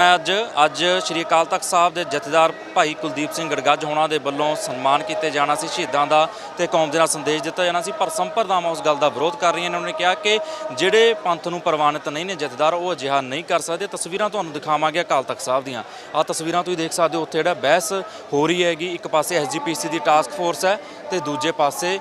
ਮੈਂ ਅੱਜ ਅੱਜ ਸ਼੍ਰੀ ਅਕਾਲ ਤਖਤ ਸਾਹਿਬ ਦੇ ਜਥੇਦਾਰ ਭਾਈ ਕੁਲਦੀਪ ਸਿੰਘ ਗੜਗੱਜ ਹੋਣਾ ਦੇ ਵੱਲੋਂ ਸਨਮਾਨ ਕੀਤੇ ਜਾਣਾ ਸੀ ਸ਼ਹੀਦਾਂ ਦਾ ਤੇ ਕੌਮ ਦੇ ਨਾਲ ਸੰਦੇਸ਼ ਦਿੱਤਾ ਜਾਣਾ ਸੀ। ਪਰ ਸੰਪਰਦਾਵਾਂ ਉਸ ਗੱਲ ਦਾ ਵਿਰੋਧ ਕਰ ਰਹੀਆਂ ਨੇ। ਉਹਨਾਂ ਨੇ ਕਿਹਾ ਕਿ ਜਿਹੜੇ ਪੰਥ ਨੂੰ ਪ੍ਰਵਾਨਿਤ ਨਹੀਂ ਨੇ ਜਥੇਦਾਰ, ਉਹ ਅਜਿਹਾ ਨਹੀਂ ਕਰ ਸਕਦੇ। ਤਸਵੀਰਾਂ ਤੁਹਾਨੂੰ ਦਿਖਾਵਾਂਗੇ ਅਕਾਲ ਤਖਤ ਸਾਹਿਬ ਦੀਆਂ। ਆ ਤਸਵੀਰਾਂ ਤੁਸੀਂ ਦੇਖ ਸਕਦੇ ਹੋ। ਉੱਥੇ ਜਿਹੜਾ ਬਹਿਸ ਹੋ ਰਹੀ ਹੈਗੀ। ਇੱਕ ਪਾਸੇ ਐਸਜੀਪੀਸੀ ਦੀ ਟਾਸਕ ਫੋਰਸ ਹੈ ਤੇ ਦੂਜੇ ਪਾਸੇ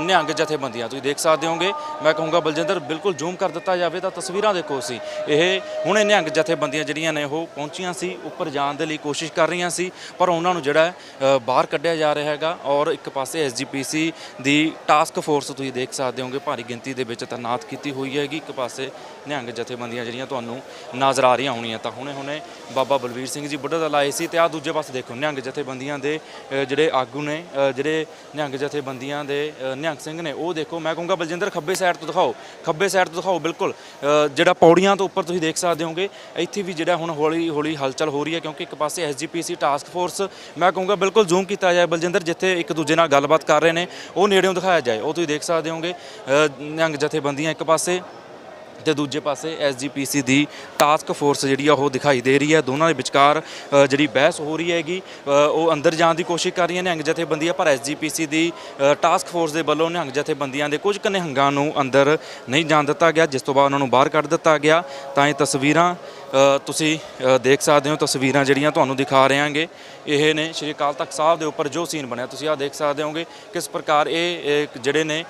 ਨਿਹੰਗ ਜਥੇਬੰਦੀਆਂ। ਤੁਸੀਂ ਦੇਖ ਸਕਦੇ ਹੋਗੇ। ਮੈਂ ਕਹੂੰਗਾ, ਬਲਜਿੰਦਰ, ਬਿਲਕੁਲ ਜ਼ੂਮ ਕਰ ਦਿੱਤਾ ਜਾਵੇ ਤਾਂ ਤਸਵੀਰਾਂ ਦੇਖੋ ਸੀ ਇਹ ਹੁਣੇ ਨਿਹੰਗ ਜਥੇਬੰਦੀਆਂ ਜਿਹੜੀਆਂ ਨੇ, ਉਹ ਪਹੁੰਚੀਆਂ ਸੀ। ਉੱਪਰ ਜਾਣ ਦੇ ਲਈ ਕੋਸ਼ਿਸ਼ ਕਰ ਰਹੀਆਂ ਸੀ। ਪਰ ਉਹਨਾਂ ਨੂੰ ਜਿਹੜਾ ਹੈ, ਬਾਹਰ ਕੱਢਿਆ ਜਾ ਰਿਹਾ ਹੈਗਾ ਔਰ ਇੱਕ ਪਾਸੇ ਐਸਜੀਪੀਸੀ ਦੀ ਟਾਸਕ ਫੋਰਸ ਤੁਸੀਂ ਦੇਖ ਸਕਦੇ ਹੋਗੇ ਭਾਰੀ ਗਿਣਤੀ ਦੇ ਵਿੱਚ ਤਾਇਨਾਤ ਕੀਤੀ ਹੋਈ ਹੈਗੀ। ਇੱਕ ਪਾਸੇ ਨਿਹੰਗ ਜਥੇਬੰਦੀਆਂ ਜਿਹੜੀਆਂ ਤੁਹਾਨੂੰ ਨਜ਼ਰ ਆ ਰਹੀਆਂ ਹੋਣੀਆਂ ਤਾਂ ਹੁਣੇ ਹੁਣੇ ਬਾਬਾ ਬਲਵੀਰ ਸਿੰਘ ਜੀ ਬੁੱਢਾ ਦਲ ਆਏ ਸੀ ਤੇ ਆ ਦੂਜੇ ਪਾਸੇ ਦੇਖੋ ਨਿਹੰਗ ਜਥੇਬੰਦੀਆਂ ਦੇ ਜਿਹੜੇ ਆਗੂ ਨੇ ਜਿਹੜੇ ਨਿਹੰਗ ਜਥੇਬੰਦੀਆਂ ਦੇ ਨਿਹੰਗ ਸਿੰਘ ਨੇ ਉਹ ਦੇਖੋ ਮੈਂ ਕਹੂੰਗਾ ਬਲਜਿੰਦਰ ਖੱਬੇ ਸਾਈਡ ਤੋਂ ਦਿਖਾਓ ਖੱਬੇ ਸਾਈਡ ਤੋਂ ਦਿਖਾਓ ਬਿਲਕੁਲ ਜਿਹੜਾ ਪੌੜੀਆਂ ਤੋਂ ਉੱਪਰ ਤੁਸੀਂ ਦੇਖ ਸਕਦੇ ਹੋਗੇ ਇੱਥੇ ਵੀ ਜਿਹੜਾ ਹੁਣ ਹੌਲੀ ਹੌਲੀ ਹਲਚਲ ਹੋ ਰਹੀ ਹੈ ਕਿਉਂਕਿ ਇੱਕ ਪਾਸੇ ਐਸਜੀਪੀਸੀ ਟਾਸਕ ਫੋਰਸ ਮੈਂ ਕਹੂੰਗਾ ਬਿਲਕੁਲ ਜ਼ੂਮ ਕੀਤਾ ਜਾਏ ਬਲਜਿੰਦਰ, ਜਿੱਥੇ ਇੱਕ ਦੂਜੇ ਨਾਲ ਗੱਲਬਾਤ ਕਰ ਰਹੇ ਨੇ, ਉਹ ਨੇੜਿਓਂ ਦਿਖਾਇਆ ਜਾਏ, ਉਹ ਤੁਸੀਂ ਦੇਖ ਸਕਦੇ ਹੋਗੇ ਨਿਹੰਗ ਜਥੇਬੰਦੀਆਂ ਇੱਕ ਪਾਸੇ ਤੇ ਦੂਜੇ ਪਾਸੇ ਐਸਜੀਪੀਸੀ ਦੀ ਟਾਸਕ ਫੋਰਸ ਜਿਹੜੀ ਆ ਉਹ ਦਿਖਾਈ ਦੇ ਰਹੀ ਹੈ। ਦੋਨਾਂ ਦੇ ਵਿਚਕਾਰ ਜਿਹੜੀ ਬਹਿਸ ਹੋ ਰਹੀ ਹੈਗੀ ਉਹ ਅੰਦਰ ਜਾਣ ਦੀ ਕੋਸ਼ਿਸ਼ ਕਰ ਰਹੀਆਂ ਨਿਹੰਗ ਜਥੇਬੰਦੀਆਂ, ਪਰ ਐਸਜੀਪੀਸੀ ਦੀ ਟਾਸਕ ਫੋਰਸ ਦੇ ਵੱਲੋਂ ਨਿਹੰਗ ਜਥੇਬੰਦੀਆਂ ਦੇ ਕੁਝ ਕੁ ਨਿਹੰਗਾਂ ਨੂੰ ਅੰਦਰ ਨਹੀਂ ਜਾਣ ਦਿੱਤਾ ਗਿਆ, ਜਿਸ ਤੋਂ ਬਾਅਦ ਉਹਨਾਂ ਨੂੰ ਬਾਹਰ ਕੱਢ ਦਿੱਤਾ ਗਿਆ। ਤਾਂ ਇਹ ਤਸਵੀਰਾਂ ਤੁਸੀਂ ਦੇਖ ਸਕਦੇ ਹੋ ਤਸਵੀਰਾਂ ਜਿਹੜੀਆਂ ਤੁਹਾਨੂੰ ਦਿਖਾ ਰਹੇ ਹਾਂਗੇ ਇਹ ਨੇ ਸ਼੍ਰੀ ਅਕਾਲ ਤਖਤ ਸਾਹਿਬ ਦੇ ਉੱਪਰ ਜੋ ਸੀਨ ਬਣਿਆ, ਤੁਸੀਂ ਆ ਦੇਖ ਸਕਦੇ ਹੋਗੇ ਕਿਸ ਪ੍ਰਕਾਰ ਇਹ ਜਿਹੜੇ ਨੇ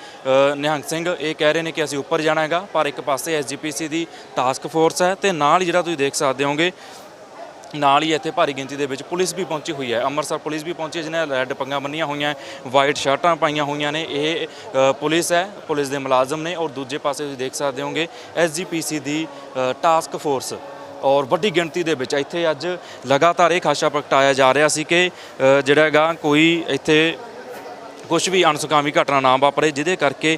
ਨਿਹੰਗ ਸਿੰਘ, ਇਹ ਕਹਿ ਰਹੇ ਨੇ ਕਿ ਅਸੀਂ ਉੱਪਰ ਜਾਣਾ ਹੈਗਾ, ਪਰ ਇੱਕ ਪਾਸੇ ਐਸਜੀਪੀਸੀ ਦੀ ਟਾਸਕ ਫੋਰਸ ਹੈ ਤੇ ਨਾਲ ਹੀ ਜਿਹੜਾ ਤੁਸੀਂ ਦੇਖ ਸਕਦੇ ਹੋਗੇ, ਨਾਲ ਹੀ ਇੱਥੇ ਭਾਰੀ ਗਿਣਤੀ ਦੇ ਵਿੱਚ ਪੁਲਿਸ ਵੀ ਪਹੁੰਚੀ ਹੋਈ ਹੈ। ਅੰਮ੍ਰਿਤਸਰ ਪੁਲਿਸ ਵੀ ਪਹੁੰਚੀ ਹੈ, ਜਿਹਨੇ ਰੈੱਡ ਪੰਗਾਂ ਬੰਨੀਆਂ ਹੋਈਆਂ, ਵਾਈਟ ਸ਼ਰਟਾਂ ਪਾਈਆਂ ਹੋਈਆਂ ਨੇ। ਇਹ ਪੁਲਿਸ ਹੈ, ਪੁਲਿਸ ਦੇ ਮੁਲਾਜ਼ਮ ਨੇ ਔਰ ਦੂਜੇ ਪਾਸੇ ਤੁਸੀਂ ਦੇਖ ਸਕਦੇ ਹੋਗੇ ਐਸਜੀਪੀਸੀ ਦੀ ਟਾਸਕ ਫੋਰਸ ਔਰ ਵੱਡੀ ਗਿਣਤੀ ਦੇ ਵਿੱਚ ਇੱਥੇ ਅੱਜ ਲਗਾਤਾਰ ਇਹ ਖਾਸ਼ਾ ਪ੍ਰਗਟਾਇਆ ਜਾ ਰਿਹਾ ਸੀ ਕਿ ਜਿਹੜਾ ਹੈਗਾ ਕੋਈ ਇੱਥੇ ਕੁਝ ਵੀ ਅਣਸੁਖਾਵੀ ਘਟਨਾ ਨਾ ਵਾਪਰੇ, ਜਿਹਦੇ ਕਰਕੇ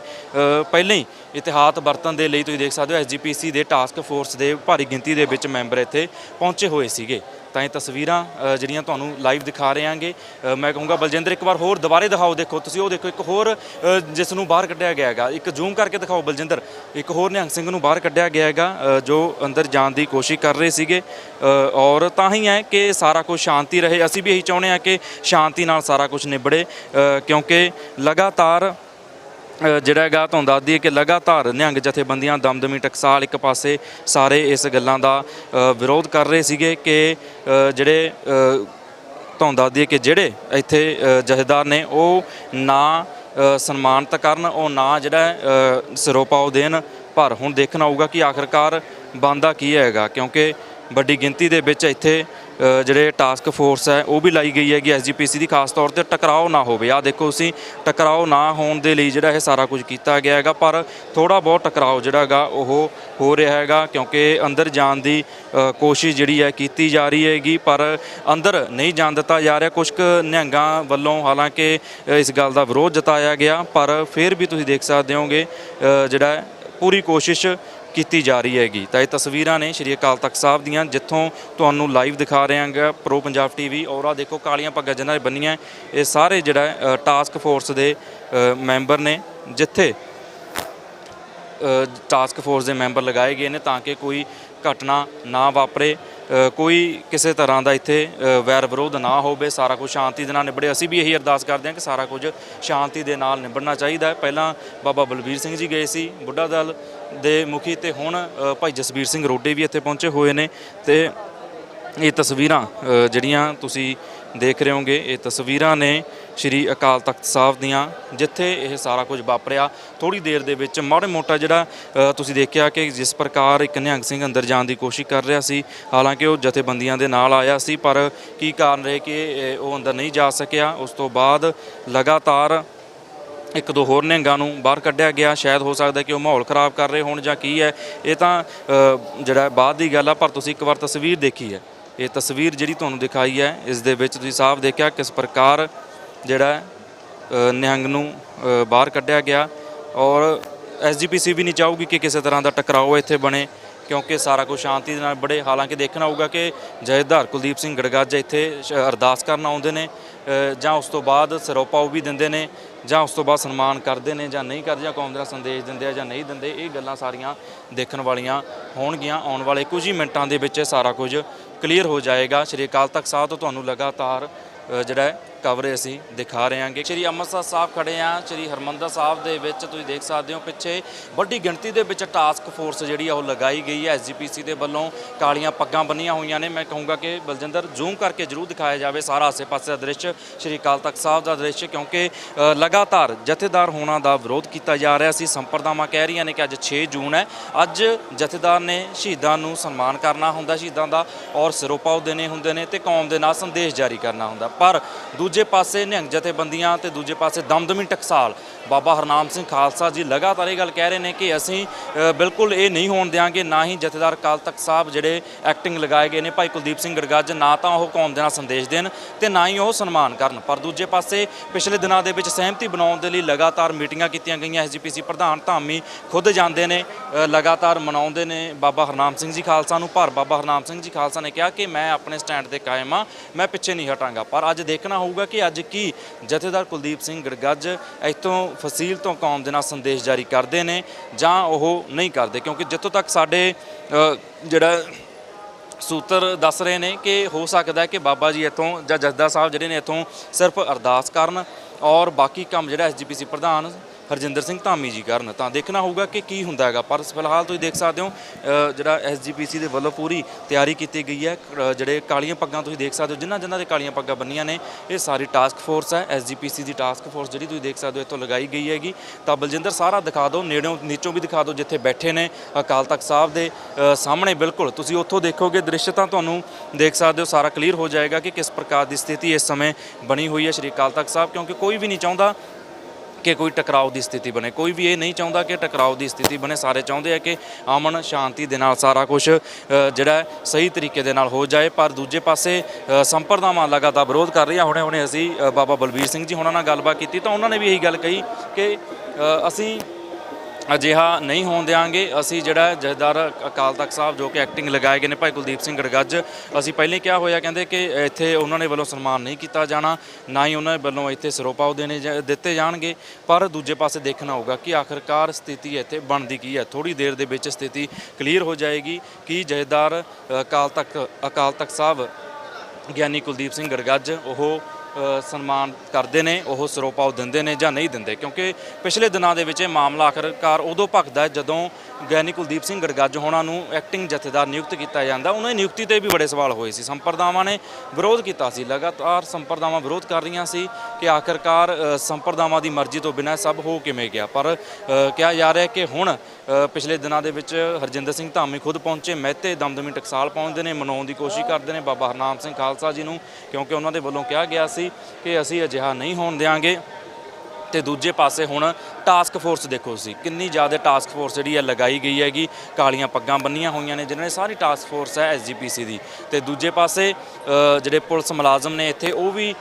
ਪਹਿਲਾਂ ਹੀ ਇਤਿਹਾਤ ਵਰਤਨ ਦੇ ਲਈ ਤੁਸੀਂ ਦੇਖ ਸਕਦੇ ਹੋ ਐਸਜੀਪੀਸੀ ਦੇ ਟਾਸਕ ਫੋਰਸ ਦੇ ਭਾਰੀ ਗਿਣਤੀ ਦੇ ਵਿੱਚ ਮੈਂਬਰ ਇੱਥੇ ਪਹੁੰਚੇ ਹੋਏ ਸੀਗੇ। ਤਾਂ ਇਹ ਤਸਵੀਰਾਂ ਜਿਹੜੀਆਂ ਤੁਹਾਨੂੰ ਲਾਈਵ ਦਿਖਾ ਰਹੇ ਹਾਂਗੇ। ਮੈਂ ਕਹੂੰਗਾ ਬਲਜਿੰਦਰ, ਇੱਕ ਵਾਰ ਹੋਰ ਦੁਬਾਰੇ ਦਿਖਾਓ, ਦੇਖੋ, ਤੁਸੀਂ ਉਹ ਦੇਖੋ, ਇੱਕ ਹੋਰ ਜਿਸ ਨੂੰ ਬਾਹਰ ਕੱਢਿਆ ਗਿਆ ਹੈਗਾ। ਇੱਕ ਜ਼ੂਮ ਕਰਕੇ ਦਿਖਾਓ ਬਲਜਿੰਦਰ, ਇੱਕ ਹੋਰ ਨਿਹੰਗ ਸਿੰਘ ਨੂੰ ਬਾਹਰ ਕੱਢਿਆ ਗਿਆ ਹੈਗਾ ਜੋ ਅੰਦਰ ਜਾਣ ਦੀ ਕੋਸ਼ਿਸ਼ ਕਰ ਰਹੇ ਸੀਗੇ। ਔਰ ਤਾਂ ਹੀ ਹੈ ਕਿ ਸਾਰਾ ਕੁਝ ਸ਼ਾਂਤੀ ਰਹੇ। ਅਸੀਂ ਵੀ ਇਹੀ ਚਾਹੁੰਦੇ ਹਾਂ ਕਿ ਸ਼ਾਂਤੀ ਨਾਲ ਸਾਰਾ ਕੁਝ ਨਿਬੜੇ ਕਿਉਂਕਿ ਲਗਾਤਾਰ ਜਿਹੜਾ ਹੈਗਾ ਤੁਹਾਨੂੰ ਦੱਸ ਦਈਏ ਕਿ ਲਗਾਤਾਰ ਨਿਹੰਗ ਜਥੇਬੰਦੀਆਂ ਦਮਦਮੀ ਟਕਸਾਲ ਇੱਕ ਪਾਸੇ ਸਾਰੇ ਇਸ ਗੱਲਾਂ ਦਾ ਵਿਰੋਧ ਕਰ ਰਹੇ ਸੀਗੇ ਕਿ ਜਿਹੜੇ ਤੁਹਾਨੂੰ ਦੱਸ ਦਈਏ ਕਿ ਜਿਹੜੇ ਇੱਥੇ ਜਥੇਦਾਰ ਨੇ ਉਹ ਨਾ ਸਨਮਾਨਿਤ ਕਰਨ ਉਹ ਨਾ ਜਿਹੜਾ ਹੈ, ਸਿਰੋਪਾਓ ਦੇਣ ਪਰ ਹੁਣ ਦੇਖਣਾ ਹੋਊਗਾ ਕਿ ਆਖਰਕਾਰ ਬੰਦਾ ਕੀ ਹੈਗਾ ਕਿਉਂਕਿ ਵੱਡੀ ਗਿਣਤੀ ਦੇ ਵਿੱਚ ਇੱਥੇ ਜਿਹੜੇ ਟਾਸਕ ਫੋਰਸ ਹੈ, ਉਹ ਵੀ ਲਾਈ ਗਈ ਹੈਗੀ ਐਸਜੀਪੀਸੀ ਦੀ, ਖਾਸ ਤੌਰ ਤੇ ਟਕਰਾਓ ਨਾ ਹੋਵੇ। ਆ ਦੇਖੋ ਤੁਸੀਂ, ਟਕਰਾਓ ਨਾ ਹੋਣ ਦੇ ਲਈ ਜਿਹੜਾ ਇਹ ਸਾਰਾ ਕੁਝ ਕੀਤਾ ਗਿਆ ਹੈਗਾ, ਪਰ ਥੋੜਾ ਬਹੁਤ ਟਕਰਾਓ ਜਿਹੜਾ ਹੈਗਾ, ਉਹ ਹੋ ਰਿਹਾ ਹੈਗਾ, ਕਿਉਂਕਿ ਅੰਦਰ ਜਾਣ ਦੀ ਕੋਸ਼ਿਸ਼ ਜਿਹੜੀ ਹੈ ਕੀਤੀ ਜਾ ਰਹੀ ਹੈਗੀ, ਪਰ ਅੰਦਰ ਨਹੀਂ ਜਾਣ ਦਿੱਤਾ ਜਾ ਰਿਹਾ। ਕੁਝ ਕੁ ਨਿਹੰਗਾਂ ਵੱਲੋਂ ਹਾਲਾਂਕਿ ਇਸ ਗੱਲ ਦਾ ਵਿਰੋਧ ਜਤਾਇਆ ਗਿਆ, ਪਰ ਫਿਰ ਵੀ ਤੁਸੀਂ ਦੇਖ ਸਕਦੇ ਹੋਗੇ ਜਿਹੜਾ ਪੂਰੀ ਕੋਸ਼ਿਸ਼ ਕੀਤੀ ਜਾ ਰਹੀ ਹੈਗੀ। ਤਾਂ ਇਹ ਤਸਵੀਰਾਂ ਨੇ ਸ਼੍ਰੀ ਅਕਾਲ ਤਖਤ ਸਾਹਿਬ ਦੀਆਂ, ਜਿੱਥੋਂ ਤੁਹਾਨੂੰ ਲਾਈਵ ਦਿਖਾ ਰਹੇ ਹਾਂਗਾ ਪ੍ਰੋ ਪੰਜਾਬ ਟੀਵੀ ਔਰ ਆ ਦੇਖੋ, ਕਾਲੀਆਂ ਪੱਗਾਂ ਜਿਨ੍ਹਾਂ ਦੇ ਬੰਨੀਆਂ, ਇਹ ਸਾਰੇ ਜਿਹੜਾ ਟਾਸਕ ਫੋਰਸ ਦੇ ਮੈਂਬਰ ਨੇ, ਜਿੱਥੇ ਟਾਸਕ ਫੋਰਸ ਦੇ ਮੈਂਬਰ ਲਗਾਏ ਗਏ ਨੇ ਤਾਂ ਕਿ ਕੋਈ ਘਟਨਾ ਨਾ ਵਾਪਰੇ ਕੋਈ ਕਿਸੇ ਤਰ੍ਹਾਂ ਦਾ ਇੱਥੇ ਵੈਰ ਵਿਰੋਧ ਨਾ ਹੋਵੇ। ਸਾਰਾ ਕੁਝ ਸ਼ਾਂਤੀ ਦੇ ਨਾਲ ਨਿਬੜੇ ਅਸੀਂ ਵੀ ਇਹੀ ਅਰਦਾਸ ਕਰਦੇ ਹਾਂ ਕਿ ਸਾਰਾ ਕੁਝ ਸ਼ਾਂਤੀ ਦੇ ਨਾਲ ਨਿਬੜਨਾ ਚਾਹੀਦਾ ਹੈ। ਪਹਿਲਾਂ ਬਾਬਾ ਬਲਬੀਰ ਸਿੰਘ ਜੀ ਗਏ ਸੀ, ਬੁੱਢਾ ਦਲ ਦੇ ਮੁਖੀ ਤੇ ਹੁਣ ਭਾਈ ਜਸਬੀਰ ਸਿੰਘ ਰੋਡੇ ਵੀ ਇੱਥੇ ਪਹੁੰਚੇ ਹੋਏ ਨੇ ਤੇ ਇਹ ਤਸਵੀਰਾਂ ਜਿਹੜੀਆਂ ਤੁਸੀਂ ਦੇਖ ਰਹੇ ਹੋਗੇ ਇਹ ਤਸਵੀਰਾਂ ਨੇ ਸ਼੍ਰੀ ਅਕਾਲ ਤਖਤ ਸਾਹਿਬ ਦੀਆਂ, ਜਿੱਥੇ ਇਹ ਸਾਰਾ ਕੁਝ ਵਾਪਰਿਆ। ਥੋੜੀ ਦੇਰ ਦੇ ਵਿੱਚ ਮਾੜੇ ਮੋਟਾ ਜਿਹੜਾ ਤੁਸੀਂ ਦੇਖਿਆ ਕਿ ਜਿਸ ਪ੍ਰਕਾਰ ਇੱਕ ਨਿਹੰਗ ਸਿੰਘ ਅੰਦਰ ਜਾਣ ਦੀ ਕੋਸ਼ਿਸ਼ ਕਰ ਰਿਹਾ ਸੀ, ਹਾਲਾਂਕਿ ਉਹ ਜਥੇਬੰਦੀਆਂ ਦੇ ਨਾਲ ਆਇਆ ਸੀ, ਪਰ ਕੀ ਕਾਰਨ ਰਹੇ ਕਿ ਉਹ ਅੰਦਰ ਨਹੀਂ ਜਾ ਸਕਿਆ, ਉਸ ਤੋਂ ਬਾਅਦ ਲਗਾਤਾਰ ਇੱਕ ਦੋ ਹੋਰ ਨਿਹੰਗਾਂ ਨੂੰ ਬਾਹਰ ਕੱਢਿਆ ਗਿਆ। ਸ਼ਾਇਦ ਹੋ ਸਕਦਾ ਕਿ ਉਹ ਮਾਹੌਲ ਖਰਾਬ ਕਰ ਰਹੇ ਹੋਣ ਜਾਂ ਕੀ ਹੈ। ਇਹ ਤਾਂ ਜਿਹੜਾ ਬਾਅਦ ਦੀ ਗੱਲ ਆ, ਪਰ ਤੁਸੀਂ ਇੱਕ ਵਾਰ ਤਸਵੀਰ ਦੇਖੀ ਹੈ। ਇਹ ਤਸਵੀਰ ਜਿਹੜੀ ਤੁਹਾਨੂੰ ਦਿਖਾਈ ਹੈ, ਇਸ ਦੇ ਵਿੱਚ ਤੁਸੀਂ ਸਾਫ਼ ਦੇਖਿਆ ਕਿਸ ਪ੍ਰਕਾਰ ਜਿਹੜਾ ਨਿਹੰਗ ਨੂੰ ਬਾਹਰ ਕੱਢਿਆ ਗਿਆ। ਔਰ ਐਸਜੀਪੀਸੀ ਵੀ ਨਹੀਂ ਚਾਹੂਗੀ ਕਿ ਕਿਸੇ ਤਰ੍ਹਾਂ ਦਾ ਟਕਰਾਓ ਇੱਥੇ ਬਣੇ, ਕਿਉਂਕਿ ਸਾਰਾ ਕੁਝ ਸ਼ਾਂਤੀ ਦੇ ਨਾਲ ਬੜੇ, ਹਾਲਾਂਕਿ ਦੇਖਣਾ ਹੋਊਗਾ ਕਿ ਜਥੇਦਾਰ ਕੁਲਦੀਪ ਸਿੰਘ ਗੜਗਾਜਾ ਇੱਥੇ ਸ਼- ਅਰਦਾਸ ਕਰਨ ਆਉਂਦੇ ਨੇ। ਜਾਂ ਉਸ ਤੋਂ ਬਾਅਦ ਸਰੋਪਾ ਉਹ ਵੀ ਦਿੰਦੇ ਨੇ, ਜਾਂ ਉਸ ਤੋਂ ਬਾਅਦ ਸਨਮਾਨ ਕਰਦੇ ਨੇ, ਜਾਂ ਨਹੀਂ ਕਰਦੇ, ਜਾਂ ਕੌਮ ਦਾ ਸੰਦੇਸ਼ ਦਿੰਦੇ ਆ ਜਾਂ ਨਹੀਂ ਦਿੰਦੇ, ਇਹ ਗੱਲਾਂ ਸਾਰੀਆਂ ਦੇਖਣ ਵਾਲੀਆਂ ਹੋਣਗੀਆਂ। ਆਉਣ ਵਾਲੇ ਕੁਝ ਹੀ ਮਿੰਟਾਂ ਦੇ ਵਿੱਚ ਇਹ ਸਾਰਾ ਕੁਝ ਕਲੀਅਰ ਹੋ ਜਾਏਗਾ। ਸ਼੍ਰੀ ਅਕਾਲ ਤਖਤ ਸਾਹਿਬ ਤੋਂ ਤੁਹਾਨੂੰ ਲਗਾਤਾਰ ਜਿਹੜਾ ਹੈ ਕਵਰੇ ਅਸੀਂ, ਦਿਖਾ ਰਹੇ ਹਾਂਗੇ। ਸ਼੍ਰੀ ਅੰਮ੍ਰਿਤਸਰ ਸਾਹਿਬ ਖੜੇ ਆ ਸ਼੍ਰੀ ਹਰਮੰਦਰ ਸਾਹਿਬ ਦੇ ਵਿੱਚ ਤੁਸੀਂ ਦੇਖ ਸਕਦੇ ਹੋ ਪਿੱਛੇ ਵੱਡੀ ਗਿਣਤੀ ਦੇ ਵਿੱਚ ਟਾਸਕ ਫੋਰਸ ਜਿਹੜੀ ਆ ਉਹ ਲਗਾਈ ਗਈ ਹੈ। ਐਸਜੀਪੀਸੀ ਦੇ ਵੱਲੋਂ ਕਾਲੀਆਂ ਪੱਗਾਂ ਬੰਨੀਆਂ ਹੋਈਆਂ ਨੇ। ਮੈਂ ਕਹੂੰਗਾ ਕਿ ਬਲਜਿੰਦਰ ਜ਼ੂਮ ਕਰਕੇ ਜਰੂਰ ਦਿਖਾਇਆ ਜਾਵੇ ਸਾਰਾ ਆਸੇ-ਪਾਸੇ ਦਾ ਦ੍ਰਿਸ਼। ਸ਼੍ਰੀ ਅਕਾਲ ਤਖਤ ਸਾਹਿਬ ਦਾ ਦ੍ਰਿਸ਼, ਕਿਉਂਕਿ ਲਗਾਤਾਰ ਜਥੇਦਾਰ ਹੋਣਾ ਦਾ ਵਿਰੋਧ ਕੀਤਾ ਜਾ ਰਿਹਾ। ਸੀ ਸੰਪਰਦਾਵਾਂ ਕਹਿ ਰਹੀਆਂ ਨੇ ਕਿ ਅੱਜ 6 ਜੂਨ ਹੈ। ਅੱਜ ਜਥੇਦਾਰ ਨੇ ਸ਼ਹੀਦਾਂ ਨੂੰ ਸਨਮਾਨ ਕਰਨਾ ਹੁੰਦਾ। ਸ਼ਹੀਦਾਂ ਦਾ ਔਰ ਸਿਰੋਪਾਓ ਦੇਣੇ ਹੁੰਦੇ ਨੇ ਤੇ ਕੌਮ ਦੇ ਨਾਲ ਸੰਦੇਸ਼ ਜਾਰੀ ਕਰਨਾ ਹੁੰਦਾ। ਪਰ ਦੂਜੇ ਦੂਜੇ ਪਾਸੇ ਨਿਹੰਗ ਜਥੇਬੰਦੀਆਂ ਤੇ ਦੂਜੇ ਪਾਸੇ ਦਮਦਮੀ ਟਕਸਾਲ। ਬਾਬਾ ਹਰਨਾਮ ਸਿੰਘ ਖਾਲਸਾ ਜੀ ਲਗਾਤਾਰ ਇਹ ਗੱਲ ਕਹਿ ਰਹੇ ਨੇ ਕਿ ਅਸੀਂ ਬਿਲਕੁਲ ਇਹ ਨਹੀਂ ਹੋਣ ਦਿਆਂਗੇ, ਨਾ ਹੀ ਜਥੇਦਾਰ ਅਕਾਲ ਤਖਤ ਸਾਹਿਬ ਜਿਹੜੇ ਐਕਟਿੰਗ ਲਗਾਏ ਗਏ ਨੇ, ਭਾਈ ਕੁਲਦੀਪ ਸਿੰਘ ਗੜਗੱਜ, ਨਾ ਤਾਂ ਉਹ ਕੌਮ ਦੇ ਨਾਲ ਸੰਦੇਸ਼ ਦੇਣ ਤੇ ਨਾ ਹੀ ਉਹ ਸਨਮਾਨ ਕਰਨ। ਪਰ ਦੂਜੇ ਪਾਸੇ ਪਿਛਲੇ ਦਿਨਾਂ ਦੇ ਵਿੱਚ ਸਹਿਮਤੀ ਬਣਾਉਣ ਦੇ ਲਈ ਲਗਾਤਾਰ ਮੀਟਿੰਗਾਂ ਕੀਤੀਆਂ ਗਈਆਂ। ਐਸਜੀਪੀਸੀ ਪ੍ਰਧਾਨ ਧਾਮੀ ਖੁਦ ਜਾਂਦੇ ਨੇ ਲਗਾਤਾਰ ਮਨਾਉਂਦੇ ਨੇ ਬਾਬਾ ਹਰਨਾਮ ਸਿੰਘ ਜੀ ਖਾਲਸਾ ਨੂੰ। ਪਰ ਬਾਬਾ ਹਰਨਾਮ ਸਿੰਘ ਜੀ ਖਾਲਸਾ ਨੇ ਕਿਹਾ ਕਿ ਮੈਂ ਆਪਣੇ ਸਟੈਂਡ ਤੇ ਕਾਇਮ ਆ ਮੈਂ ਪਿੱਛੇ ਨਹੀਂ ਹਟਾਂਗਾ। ਪਰ ਅੱਜ ਦੇਖਣਾ ਹੋਊਗਾ ਕਿ ਅੱਜ ਕੀ ਜਥੇਦਾਰ ਕੁਲਦੀਪ ਸਿੰਘ ਗੜਗੱਜ ਇੱਥੋਂ ਫਸੀਲ ਤੋਂ ਕੌਮ ਦੇ ਨਾਲ ਸੰਦੇਸ਼ ਜਾਰੀ ਕਰਦੇ ਨੇ ਜਾਂ ਉਹ ਨਹੀਂ ਕਰਦੇ, ਕਿਉਂਕਿ ਜਿੱਥੋਂ ਤੱਕ ਸਾਡੇ ਜਿਹੜਾ ਸੂਤਰ ਦੱਸ ਰਹੇ ਨੇ ਕਿ ਹੋ ਸਕਦਾ ਕਿ ਬਾਬਾ ਜੀ ਇੱਥੋਂ ਜਾਂ ਜਥੇਦਾਰ ਸਾਹਿਬ ਜਿਹੜੇ ਨੇ ਇੱਥੋਂ ਸਿਰਫ ਅਰਦਾਸ ਕਰਨ ਔਰ ਬਾਕੀ ਕੰਮ ਜਿਹੜਾ ਐਸਜੀਪੀਸੀ ਪ੍ਰਧਾਨ ਹਰਜਿੰਦਰ ਸਿੰਘ ਧਾਮੀ ਜੀ ਕਰਨ। ਤਾਂ ਦੇਖਣਾ ਹੋਊਗਾ ਕਿ ਕੀ ਹੁੰਦਾ ਹੈਗਾ ਪਰ ਫਿਲਹਾਲ ਤੁਸੀਂ ਦੇਖ ਸਕਦੇ ਹੋ ਅ, ਜਿਹੜਾ ਐਸਜੀਪੀਸੀ ਦੇ ਵੱਲੋਂ ਪੂਰੀ ਤਿਆਰੀ ਕੀਤੀ ਗਈ ਹੈ। ਜਿਹੜੇ ਕਾਲੀਆਂ ਪੱਗਾਂ ਤੁਸੀਂ ਦੇਖ ਸਕਦੇ ਹੋ ਜਿਨ੍ਹਾਂ ਜਿਨ੍ਹਾਂ ਦੇ ਕਾਲੀਆਂ ਪੱਗਾਂ ਬੰਨੀਆਂ ਨੇ ਇਹ ਸਾਰੀ ਟਾਸਕ ਫੋਰਸ ਹੈ ਐਸਜੀਪੀਸੀ ਦੀ ਟਾਸਕ ਫੋਰਸ ਜਿਹੜੀ ਤੁਸੀਂ ਦੇਖ ਸਕਦੇ ਹੋ ਇੱਥੋਂ ਲਗਾਈ ਗਈ ਹੈਗੀ। ਤਾਂ ਬਲਜਿੰਦਰ ਸਾਰਾ ਦਿਖਾ ਦਿਓ ਨੇੜੋਂ ਨੀਚੋਂ ਵੀ ਦਿਖਾ ਦਿਓ ਜਿੱਥੇ ਬੈਠੇ ਨੇ ਅਕਾਲ ਤਖਤ ਸਾਹਿਬ ਦੇ ਸਾਹਮਣੇ। ਬਿਲਕੁਲ ਤੁਸੀਂ ਉੱਥੋਂ ਦੇਖੋਗੇ ਦ੍ਰਿਸ਼ ਤਾਂ ਤੁਹਾਨੂੰ ਦੇਖ ਸਕਦੇ ਹੋ ਸਾਰਾ ਕਲੀਅਰ ਹੋ ਜਾਏਗਾ ਕਿ ਕਿਸ ਪ੍ਰਕਾਰ ਦੀ ਸਥਿਤੀ ਇਸ ਸਮੇਂ ਬਣੀ ਹੋਈ ਹੈ ਸ਼੍ਰੀ ਅਕਾਲ ਤਖਤ ਸਾਹਿਬ ਕਿਉਂਕਿ ਕੋਈ ਵੀ ਨਹੀਂ ਚਾਹੁੰਦਾ ਕਿ ਕੋਈ ਟਕਰਾਓ ਦੀ ਸਥਿਤੀ ਬਣੇ। ਕੋਈ ਵੀ ਇਹ ਨਹੀਂ ਚਾਹੁੰਦਾ ਕਿ ਟਕਰਾਓ ਦੀ ਸਥਿਤੀ ਬਣੇ। ਸਾਰੇ ਚਾਹੁੰਦੇ ਆ ਕਿ ਅਮਨ ਸ਼ਾਂਤੀ ਦੇ ਨਾਲ ਸਾਰਾ ਕੁਝ ਜਿਹੜਾ ਸਹੀ ਤਰੀਕੇ ਦੇ ਨਾਲ ਹੋ ਜਾਏ। ਪਰ ਦੂਜੇ ਪਾਸੇ ਸੰਪਰਦਾਵਾਂ ਲਗਾਤਾਰ ਵਿਰੋਧ ਕਰ ਰਹੀਆਂ। ਹੁਣੇ ਹੁਣੇ ਅਸੀਂ ਬਾਬਾ ਬਲਬੀਰ ਸਿੰਘ ਜੀ ਹੁਣਾਂ ਨਾਲ ਗੱਲਬਾਤ ਕੀਤੀ ਤਾਂ ਉਹਨਾਂ ਨੇ ਵੀ ਇਹੀ ਗੱਲ ਕਹੀ ਕਿ ਅਸੀਂ ਅਜਿਹਾ ਨਹੀਂ ਹੋਣ ਦਿਆਂਗੇ। ਅਸੀਂ ਜਿਹੜਾ ਹੈ ਜਥੇਦਾਰ ਅਕਾਲ ਤਖਤ ਸਾਹਿਬ ਜੋ ਕਿ ਐਕਟਿੰਗ ਲਗਾਏ ਗਏ ਨੇ ਭਾਈ ਕੁਲਦੀਪ ਸਿੰਘ ਗੜਗੱਜ, ਅਸੀਂ ਪਹਿਲੇ ਕਿਹਾ ਹੋਇਆ ਕਹਿੰਦੇ ਕਿ ਇੱਥੇ ਉਹਨਾਂ ਨੇ ਵੱਲੋਂ ਸਨਮਾਨ ਨਹੀਂ ਕੀਤਾ ਜਾਣਾ, ਨਾ ਹੀ ਉਹਨਾਂ ਵੱਲੋਂ ਇੱਥੇ ਸਿਰੋਪਾਓ ਦੇਣੇ ਜਾ- ਦਿੱਤੇ ਜਾਣਗੇ। ਪਰ ਦੂਜੇ ਪਾਸੇ ਦੇਖਣਾ ਹੋਊਗਾ ਕਿ ਆਖਰਕਾਰ ਸਥਿਤੀ ਇੱਥੇ ਬਣਦੀ ਕੀ ਹੈ। ਥੋੜੀ ਦੇਰ ਦੇ ਵਿੱਚ ਸਥਿਤੀ ਕਲੀਅਰ ਹੋ ਜਾਏਗੀ ਕਿ ਜਥੇਦਾਰ ਅਕਾਲ ਤਖਤ ਅਕਾਲ ਤਖਤ ਸਾਹਿਬ ਗਿਆਨੀ ਕੁਲਦੀਪ ਸਿੰਘ ਗੜਗੱਜ, ਉਹ ਸਨਮਾਨ ਕਰਦੇ ਨੇ, ਉਹ ਸਰੋਪਾਓ ਦਿੰਦੇ ਨੇ ਜਾਂ ਨਹੀਂ ਦਿੰਦੇ? ਕਿਉਂਕਿ ਪਿਛਲੇ ਦਿਨਾਂ ਦੇ ਵਿੱਚ ਇਹ ਮਾਮਲਾ ਆਖਰਕਾਰ ਉਦੋਂ ਭਖਦਾ ਜਦੋਂ ਗਿਆਨੀ ਕੁਲਦੀਪ ਸਿੰਘ ਗੜਗੱਜ ਹੋਣਾ ਨੂੰ ਐਕਟਿੰਗ ਜਥੇਦਾਰ ਨਿਯੁਕਤ ਕੀਤਾ ਜਾਂਦਾ। ਉਹਨਾਂ ਦੀ ਨਿਯੁਕਤੀ ਤੇ ਵੀ ਬੜੇ ਸਵਾਲ ਹੋਏ ਸੀ। ਸੰਪਰਦਾਵਾਂ ਨੇ ਵਿਰੋਧ ਕੀਤਾ ਸੀ। ਲਗਾਤਾਰ ਸੰਪਰਦਾਵਾਂ ਵਿਰੋਧ ਕਰ ਰਹੀਆਂ ਸੀ ਕਿ ਆਖਰਕਾਰ ਸੰਪਰਦਾਵਾਂ ਦੀ ਮਰਜ਼ੀ ਤੋਂ ਬਿਨਾਂ ਸਭ ਹੋ ਕਿਵੇਂ ਗਿਆ? ਪਰ ਕਿਹਾ ਜਾ ਰਿਹਾ ਕਿ ਹੁਣ ਪਿਛਲੇ ਦਿਨਾਂ ਦੇ ਵਿੱਚ ਹਰਜਿੰਦਰ ਸਿੰਘ ਧਾਮੀ ਖੁਦ ਪਹੁੰਚੇ, ਮਹਿਤੇ ਦਮਦਮੀ ਟਕਸਾਲ ਪਹੁੰਚਦੇ ਨੇ, ਮਨਾਉਣ ਦੀ ਕੋਸ਼ਿਸ਼ ਕਰਦੇ ਨੇ, ਬਾਬਾ ਹਰਨਾਮ ਸਿੰਘ ਖਾਲਸਾ ਜੀ ਨੂੰ, ਕਿਉਂਕਿ ਉਹਨਾਂ ਦੇ ਵੱਲੋਂ ਕਿਹਾ ਗਿਆ ਸੀ ਕਿ ਅਸੀਂ ਅਜਿਹਾ ਨਹੀਂ ਹੋਣ ਦਿਆਂਗੇ। ਤੇ ਦੂਜੇ ਪਾਸੇ ਹੁਣ ਟਾਸਕ ਫੋਰਸ ਦੇਖੋ ਸੀ ਕਿੰਨੀ ਜ਼ਿਆਦਾ ਟਾਸਕ ਫੋਰਸ ਜਿਹੜੀ ਹੈ ਲਗਾਈ ਗਈ ਹੈਗੀ, ਕਾਲੀਆਂ ਪੱਗਾਂ ਬੰਨੀਆਂ ਹੋਈਆਂ ਨੇ, ਜਿਨ੍ਹਾਂ ਨੇ ਸਾਰੀ ਟਾਸਕ ਫੋਰਸ ਹੈ ਐਸਜੀਪੀਸੀ ਦੀ। ਤੇ ਦੂਜੇ ਪਾਸੇ ਜਿਹੜੇ ਪੁਲਿਸ ਮੁਲਾਜ਼ਮ ਨੇ ਇੱਥੇ, ਉਹ ਵੀ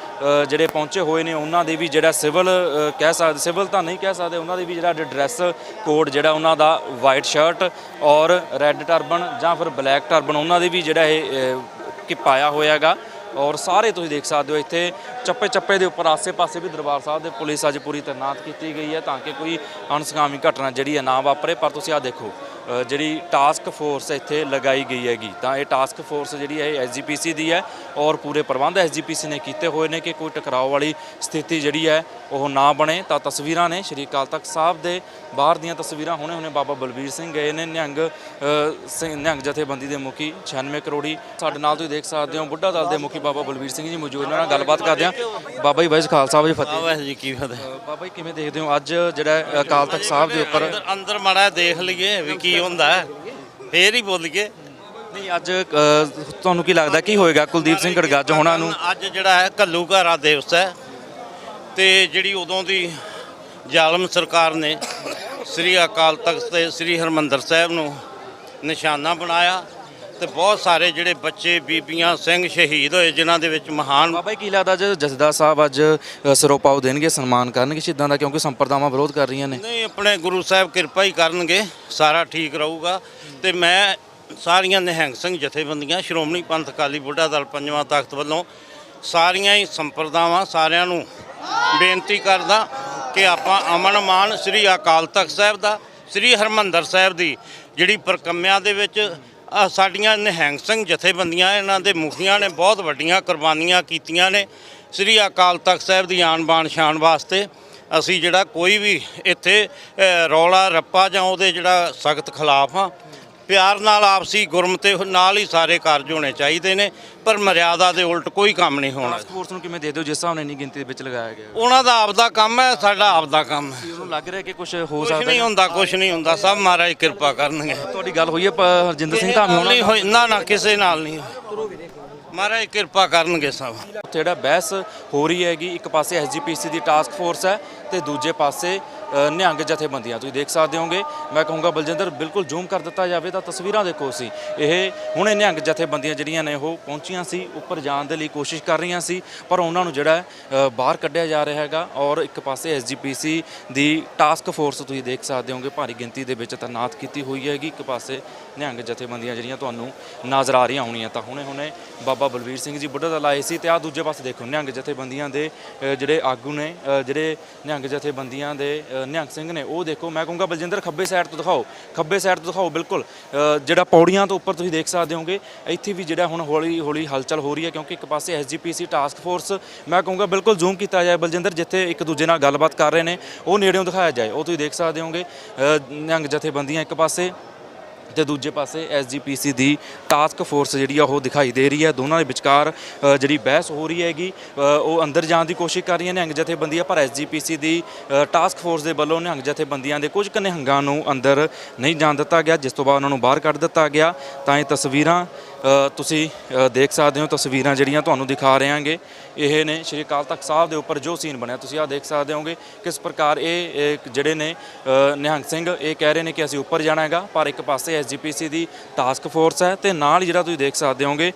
ਜਿਹੜੇ ਪਹੁੰਚੇ ਹੋਏ ਨੇ, ਉਹਨਾਂ ਦੇ ਵੀ ਜਿਹੜਾ ਸਿਵਲ ਕਹਿ ਸਕਦੇ ਸਿਵਲ ਤਾਂ ਨਹੀਂ ਕਹਿ ਸਕਦੇ, ਉਹਨਾਂ ਦੇ ਵੀ ਜਿਹੜਾ ਡਰੈਸ ਕੋਡ ਜਿਹੜਾ ਉਹਨਾਂ ਦਾ ਵਾਈਟ ਸ਼ਰਟ ਔਰ ਰੈੱਡ ਟਰਬਨ ਜਾਂ ਫਿਰ ਬਲੈਕ ਟਰਬਨ ਉਹਨਾਂ ਦੇ ਵੀ ਜਿਹੜਾ ਇਹ ਕਿ ਪਾਇਆ ਹੋਇਆਗਾ ਔਰ ਸਾਰੇ ਤੁਸੀਂ ਦੇਖ ਸਕਦੇ ਹੋ ਇੱਥੇ ਚੱਪੇ ਚੱਪੇ ਦੇ ਉੱਪਰ ਆਸੇ-ਪਾਸੇ ਵੀ ਦਰਬਾਰ ਸਾਹਿਬ ਦੇ ਪੁਲਿਸ ਅੱਜ ਪੂਰੀ ਤੈਨਾਤ ਕੀਤੀ ਗਈ ਹੈ ਤਾਂ ਕਿ ਕੋਈ ਅਣਸਗਾਮੀ ਘਟਨਾ ਜਿਹੜੀ ਹੈ ਨਾ ਵਾਪਰੇ। ਪਰ ਤੁਸੀਂ ਆ ਦੇਖੋ ਜਿਹੜੀ ਟਾਸਕ ਫੋਰਸ ਇੱਥੇ ਲਗਾਈ ਗਈ ਹੈਗੀ ਤਾਂ ਇਹ ਟਾਸਕ ਫੋਰਸ ਜਿਹੜੀ ਹੈ ਇਹ ਐਸਜੀਪੀਸੀ ਦੀ ਹੈ ਔਰ ਪੂਰੇ ਪ੍ਰਬੰਧ ਐਸਜੀਪੀਸੀ ਨੇ ਕੀਤੇ ਹੋਏ ਨੇ ਕਿ ਕੋਈ ਟਕਰਾਓ ਵਾਲੀ ਸਥਿਤੀ ਜਿਹੜੀ ਹੈ ਉਹ ਨਾ ਬਣੇ। ਤਾਂ ਤਸਵੀਰਾਂ ਨੇ ਸ਼੍ਰੀ ਅਕਾਲ ਤਖਤ ਸਾਹਿਬ ਦੇ ਬਾਹਰ ਦੀਆਂ ਤਸਵੀਰਾਂ ਹੁਣੇ ਹੁਣੇ ਬਾਬਾ ਬਲਬੀਰ ਸਿੰਘ ਗਏ ਨੇ ਨਿਹੰਗ ਸਿੰਘ ਨਿਹੰਗ ਜਥੇਬੰਦੀ ਦੇ ਮੁਖੀ 96 ਕਰੋੜੀ। ਸਾਡੇ ਨਾਲ ਤੁਸੀਂ ਦੇਖ ਸਕਦੇ ਹੋ ਬੁੱਢਾ ਦਲ ਦੇ ਮੁਖੀ ਬਾਬਾ ਬਲਬੀਰ ਸਿੰਘ ਜੀ ਮੌਜੂਦ ਨੇ ਨਾਲ ਗੱਲਬਾਤ ਕਰਦੇ ਆ ਬਾਬਾ ਜੀ ਵਾਹਿਸ ਖਾਲਸਾ ਜੀ ਫਤਿਹ। ਵਾਹਿਗੁਰੂ ਜੀ ਕੀ ਫਤਿਹ। ਬਾਬਾ ਜੀ ਕਿਵੇਂ ਦੇਖਦੇ ਹੋ ਅੱਜ ਜਿਹੜਾ ਅਕਾਲ ਤਖਤ ਸਾਹਿਬ ਦੇ ਉੱਪਰ ਅੰਦਰ ਮਾੜਾ ਦੇਖ ਲਈਏ ਵੀ ਕੀ ਹੁੰਦਾ। ਫੇਰ ਹੀ ਬੋਲੀਏ ਨਹੀਂ ਅੱਜ ਅ, ਤੁਹਾਨੂੰ ਕੀ ਲੱਗਦਾ ਕੀ ਹੋਏਗਾ ਕੁਲਦੀਪ ਸਿੰਘ ਗੜਗੱਜ ਹੋਣਾ ਨੂੰ? ਅੱਜ ਜਿਹੜਾ ਹੈ ਕੱਲੂ ਘਾਰਾ ਦਿਵਸ ਹੈ। ਤੇ ਜਿਹੜੀ ਉਦੋਂ ਦੀ ਜ਼ਾਲਮ ਸਰਕਾਰ ਨੇ ਸ੍ਰੀ ਅਕਾਲ ਤਖਤ ਤੇ ਸ੍ਰੀ ਹਰਮੰਦਰ ਸਾਹਿਬ ਨੂੰ ਨਿਸ਼ਾਨਾ ਬਣਾਇਆ। ਤੇ ਬਹੁਤ ਸਾਰੇ ਜਿਹੜੇ ਬੱਚੇ ਬੀਬੀਆਂ ਸਿੰਘ ਸ਼ਹੀਦ ਹੋਏ ਜਿਨ੍ਹਾਂ ਦੇ ਵਿੱਚ ਮਹਾਨ ਬਾਬਾ ਜੀ ਕੀ ਲੱਗਦਾ ਅੱਜ ਜਸਦਾ ਸਾਹਿਬ ਅੱਜ ਅ, ਦੇਣਗੇ ਸਨਮਾਨ ਕਰਨਗੇ ਸ਼ਹੀਦਾਂ ਦਾ ਕਿਉਂਕਿ ਸੰਪਰਦਾਵਾਂ ਵਿਰੋਧ ਕਰ ਰਹੀਆਂ ਨੇ? ਨਹੀਂ ਆਪਣੇ ਗੁਰੂ ਸਾਹਿਬ ਕਿਰਪਾ ਹੀ ਕਰਨਗੇ ਸਾਰਾ ਠੀਕ ਰਹੂਗਾ। ਤੇ ਮੈਂ ਸਾਰੀਆਂ ਨਿਹੰਗ ਸਿੰਘ ਜਥੇਬੰਦੀਆਂ ਸ਼੍ਰੋਮਣੀ ਪੰਥ ਅਕਾਲੀ ਬੁੱਢਾ ਦਲ ਪੰਜਵਾਂ ਤਖਤ ਵੱਲੋਂ ਸਾਰੀਆਂ ਹੀ ਸੰਪਰਦਾਵਾਂ ਸਾਰਿਆਂ ਨੂੰ ਬੇਨਤੀ ਕਰਦਾ ਕਿ ਆਪਾਂ ਅਮਨ ਮਾਨ ਸ੍ਰੀ ਅਕਾਲ ਤਖਤ ਸਾਹਿਬ ਦਾ ਸ੍ਰੀ ਹਰਮੰਦਰ ਸਾਹਿਬ ਦੀ ਜਿਹੜੀ ਪ੍ਰਕੰਮਿਆਂ ਦੇ ਵਿੱਚ ਆਹ ਸਾਡੀਆਂ ਨਿਹੰਗ ਸਿੰਘ ਜਥੇਬੰਦੀਆਂ ਇਹਨਾਂ ਦੇ ਮੁਖੀਆਂ ਨੇ ਬਹੁਤ ਵੱਡੀਆਂ ਕੁਰਬਾਨੀਆਂ ਕੀਤੀਆਂ ਨੇ। ਸ੍ਰੀ ਅਕਾਲ ਤਖਤ ਸਾਹਿਬ ਦੀ ਆਨ ਬਾਣ ਸ਼ਾਨ ਵਾਸਤੇ ਅਸੀਂ ਜਿਹੜਾ ਕੋਈ ਵੀ ਇੱਥੇ ਰੌਲਾ, ਰੱਪਾ ਜਾਂ ਉਹਦੇ ਜਿਹੜਾ ਸਖਤ ਖਿਲਾਫ ਆ ਪਿਆਰ ਨਾਲ ਆਪਸੀ ਗੁਰਮਤੇ ਨਾਲ ਹੀ ਸਾਰੇ ਕਾਰਜ ਹੋਣੇ ਚਾਹੀਦੇ ਨੇ ਪਰ ਮਰਿਆਦਾ ਦੇ ਉਲਟ ਕੋਈ ਕੰਮ ਨਹੀਂ ਹੋਣਾ। ਟਾਸਕ ਫੋਰਸ ਨੂੰ ਕਿਵੇਂ ਦੇ ਦਿਓ ਜਿਸ ਹਿਸਾਬ ਨਾਲ ਇੰਨੀ ਗਿਣਤੀ ਦੇ ਵਿੱਚ ਲਗਾਇਆ ਗਿਆ? ਉਹਨਾਂ ਦਾ ਆਪਦਾ ਕੰਮ ਹੈ ਸਾਡਾ ਆਪਦਾ ਕੰਮ ਹੈ। ਉਹਨੂੰ ਲੱਗ ਰਿਹਾ ਕਿ ਕੁਝ ਹੋ ਕੁਝ ਸਕਦਾ ਨਹੀਂ ਹੈ? ਹੁੰਦਾ ਕੁਝ ਨਹੀਂ ਹੁੰਦਾ ਸਭ ਮਹਾਰਾਜ ਕਿਰਪਾ ਕਰਨਗੇ। ਤੁਹਾਡੀ ਗੱਲ ਹੋਈ ਹੈ ਪ- ਹਰਜਿੰਦਰ ਸਿੰਘ ਧਾਮੀ ਹੋਣਾ ਨਹੀਂ ਹੋਈ ਨਾ ਨਾ ਕਿਸੇ ਨਾਲ ਨਹੀਂ ਮਹਾਰਾਜ ਕਿਰਪਾ ਕਰਨਗੇ ਸਭ। ਜਿਹੜਾ ਬਹਿਸ ਹੋ ਰਹੀ ਹੈਗੀ ਇੱਕ ਪਾਸੇ ਐਸਜੀਪੀਸੀ ਦੀ ਟਾਸਕ ਫੋਰਸ ਹੈ ਤੇ ਦੂਜੇ ਪਾਸੇ ਨਿਹੰਗ ਜਥੇਬੰਦੀਆਂ। ਤੁਸੀਂ ਦੇਖ ਸਕਦੇ ਹੋਗੇ, ਮੈਂ ਕਹੂੰਗਾ ਬਲਜਿੰਦਰ, ਬਿਲਕੁਲ ਜ਼ੂਮ ਕਰ ਦਿੱਤਾ ਜਾਵੇ ਤਾਂ ਤਸਵੀਰਾਂ ਦੇਖੋ ਸੀ ਇਹ ਹੁਣੇ ਨਿਹੰਗ ਜਥੇਬੰਦੀਆਂ ਜਿਹੜੀਆਂ ਨੇ, ਉਹ ਪਹੁੰਚੀਆਂ ਸੀ, ਉੱਪਰ ਜਾਣ ਦੇ ਲਈ ਕੋਸ਼ਿਸ਼ ਕਰ ਰਹੀਆਂ ਸੀ, ਪਰ ਉਹਨਾਂ ਨੂੰ ਜਿਹੜਾ ਬਾਹਰ ਕੱਢਿਆ ਜਾ ਰਿਹਾ ਹੈਗਾ ਔਰ ਇੱਕ ਪਾਸੇ ਐਸਜੀਪੀਸੀ ਦੀ ਟਾਸਕ ਫੋਰਸ ਤੁਸੀਂ ਦੇਖ ਸਕਦੇ ਹੋਗੇ, ਭਾਰੀ ਗਿਣਤੀ ਦੇ ਵਿੱਚ ਤਾਇਨਾਤ ਕੀਤੀ ਹੋਈ ਹੈਗੀ। ਇੱਕ ਪਾਸੇ ਨਿਹੰਗ ਜਥੇਬੰਦੀਆਂ ਜਿਹੜੀਆਂ ਤੁਹਾਨੂੰ ਨਜ਼ਰ ਆ ਰਹੀਆਂ ਹੋਣੀਆਂ, ਤਾਂ ਹੁਣੇ ਹੁਣੇ ਬਾਬਾ ਬਲਵੀਰ ਸਿੰਘ ਜੀ ਬੁੱਢਾ ਦਾ ਲਾਏ ਸੀ ਤੇ ਆ ਦੂਜੇ ਪਾਸੇ ਦੇਖੋ, ਨਿਹੰਗ ਜਥੇਬੰਦੀਆਂ ਦੇ ਜਿਹੜੇ ਆਗੂ ਨੇ ਜਿਹੜੇ ਨਿਹੰਗ ਜਥੇਬੰਦੀਆਂ ਦੇ ਨਿਹੰਗ ਸਿੰਘ ਨੇ, ਉਹ ਦੇਖੋ, ਮੈਂ ਕਹੂੰਗਾ ਬਲਜਿੰਦਰ, ਖੱਬੇ ਸਾਈਡ ਤੋਂ ਦਿਖਾਓ, ਖੱਬੇ ਸਾਈਡ ਤੋਂ ਦਿਖਾਓ, ਬਿਲਕੁਲ ਜਿਹੜਾ ਪੌੜੀਆਂ ਤੋਂ ਉੱਪਰ ਤੁਸੀਂ ਦੇਖ ਸਕਦੇ ਹੋਗੇ, ਇੱਥੇ ਵੀ ਜਿਹੜਾ ਹੁਣ ਹੌਲੀ ਹੌਲੀ ਹਲਚਲ ਹੋ ਰਹੀ ਹੈ, ਕਿਉਂਕਿ ਇੱਕ ਪਾਸੇ ਐਸਜੀਪੀਸੀ ਟਾਸਕ ਫੋਰਸ ਮੈਂ ਕਹੂੰਗਾ ਬਿਲਕੁਲ ਜ਼ੂਮ ਕੀਤਾ ਜਾਏ ਬਲਜਿੰਦਰ, ਜਿੱਥੇ ਇੱਕ ਦੂਜੇ ਨਾਲ ਗੱਲਬਾਤ ਕਰ ਰਹੇ ਨੇ, ਉਹ ਨੇੜਿਓਂ ਦਿਖਾਇਆ ਜਾਏ, ਉਹ ਤੁਸੀਂ ਦੇਖ ਸਕਦੇ ਹੋਗੇ ਨਿਹੰਗ ਜਥੇਬੰਦੀਆਂ ਇੱਕ ਪਾਸੇ ਤੇ ਦੂਜੇ ਪਾਸੇ ਐਸਜੀਪੀਸੀ ਦੀ ਟਾਸਕ ਫੋਰਸ ਜਿਹੜੀ ਆ ਉਹ ਦਿਖਾਈ ਦੇ ਰਹੀ ਹੈ। ਦੋਨਾਂ ਦੇ ਵਿਚਕਾਰ ਅ, ਜਿਹੜੀ ਬਹਿਸ ਹੋ ਰਹੀ ਹੈਗੀ ਅ, ਉਹ ਅੰਦਰ ਜਾਣ ਦੀ ਕੋਸ਼ਿਸ਼ ਕਰ ਰਹੀਆਂ ਨਿਹੰਗ ਜਥੇਬੰਦੀਆਂ ਪਰ ਐਸਜੀਪੀਸੀ ਦੀ ਅ, ਟਾਸਕ ਫੋਰਸ ਦੇ ਵੱਲੋਂ ਨਿਹੰਗ ਜਥੇਬੰਦੀਆਂ ਦੇ ਕੁਝ ਕੁ ਨਿਹੰਗਾਂ ਨੂੰ ਅੰਦਰ ਨਹੀਂ ਜਾਣ ਦਿੱਤਾ ਗਿਆ ਜਿਸ ਤੋਂ ਬਾਅਦ ਉਹਨਾਂ ਨੂੰ ਬਾਹਰ ਕੱਢ ਦਿੱਤਾ ਗਿਆ। ਤਾਂ ਇਹ ਤਸਵੀਰਾਂ ਤੁਸੀਂ ਦੇਖ ਸਕਦੇ ਹੋ ਤਸਵੀਰਾਂ ਜਿਹੜੀਆਂ ਤੁਹਾਨੂੰ ਦਿਖਾ ਰਹੇ ਹਾਂਗੇ ਇਹ ਨੇ ਸ਼੍ਰੀ ਅਕਾਲ ਤਖਤ ਸਾਹਿਬ ਦੇ ਉੱਪਰ ਜੋ ਸੀਨ ਬਣਿਆ, ਤੁਸੀਂ ਆ ਦੇਖ ਸਕਦੇ ਹੋਗੇ ਕਿਸ ਪ੍ਰਕਾਰ ਇਹ ਜਿਹੜੇ ਨੇ ਨਿਹੰਗ ਸਿੰਘ, ਇਹ ਕਹਿ ਰਹੇ ਨੇ ਕਿ ਅਸੀਂ ਉੱਪਰ ਜਾਣਾ ਹੈਗਾ, ਪਰ ਇੱਕ ਪਾਸੇ ਐਸਜੀਪੀਸੀ ਦੀ ਟਾਸਕ ਫੋਰਸ ਹੈ ਤੇ ਨਾਲ ਹੀ ਜਿਹੜਾ ਤੁਸੀਂ ਦੇਖ ਸਕਦੇ ਹੋਗੇ